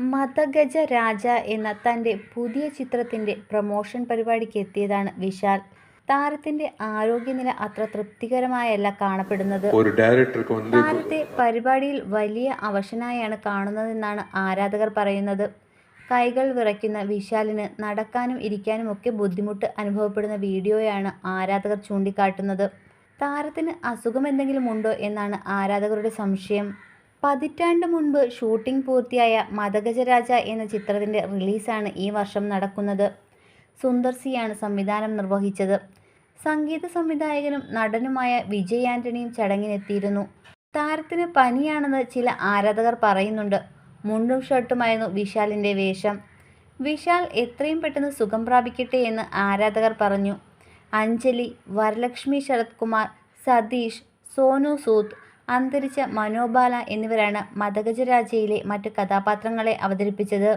മതഗജ രാജ എന്ന തന്റെ പുതിയ ചിത്രത്തിന്റെ പ്രൊമോഷൻ പരിപാടിക്ക് എത്തിയതാണ് വിശാൽ. താരത്തിന്റെ ആരോഗ്യനില അത്ര തൃപ്തികരമായല്ല കാണപ്പെടുന്നത്. ഒരു ഡയറക്ടർക്ക് താരത്തെ പരിപാടിയിൽ വലിയ അവശനായാണ് കാണുന്നതെന്നാണ് ആരാധകർ പറയുന്നത്. കൈകൾ വിറയ്ക്കുന്ന വിശാലിന് നടക്കാനും ഇരിക്കാനും ഒക്കെ ബുദ്ധിമുട്ട് അനുഭവപ്പെടുന്ന വീഡിയോയാണ് ആരാധകർ ചൂണ്ടിക്കാട്ടുന്നത്. താരത്തിന് അസുഖം എന്തെങ്കിലും ഉണ്ടോ എന്നാണ് ആരാധകരുടെ സംശയം. പതിറ്റാണ്ട് മുൻപ് ഷൂട്ടിംഗ് പൂർത്തിയായ മദഗജരാജ എന്ന ചിത്രത്തിന്റെ റിലീസാണ് ഈ വർഷം നടക്കുന്നത്. സുന്ദർ സിയാണ് സംവിധാനം നിർവഹിച്ചത്. സംഗീത സംവിധായകനും നടനുമായ വിജയ് ആന്റണിയും ചടങ്ങിനെത്തിയിരുന്നു. താരത്തിന് പനിയാണെന്ന് ചില ആരാധകർ പറയുന്നുണ്ട്. മുണ്ടും ഷർട്ടുമായിരുന്നു വിശാലിന്റെ വേഷം. വിശാൽ എത്രയും പെട്ടെന്ന് സുഖം പ്രാപിക്കട്ടെ എന്ന് ആരാധകർ പറഞ്ഞു. അഞ്ജലി വരലക്ഷ്മി ശരത് കുമാർ സതീഷ് സോനു സൂദ് അന്തരിച്ച മനോബാല എന്നിവരാണ് മദഗജരാജയിലെ മറ്റു കഥാപാത്രങ്ങളെ അവതരിപ്പിച്ചത്.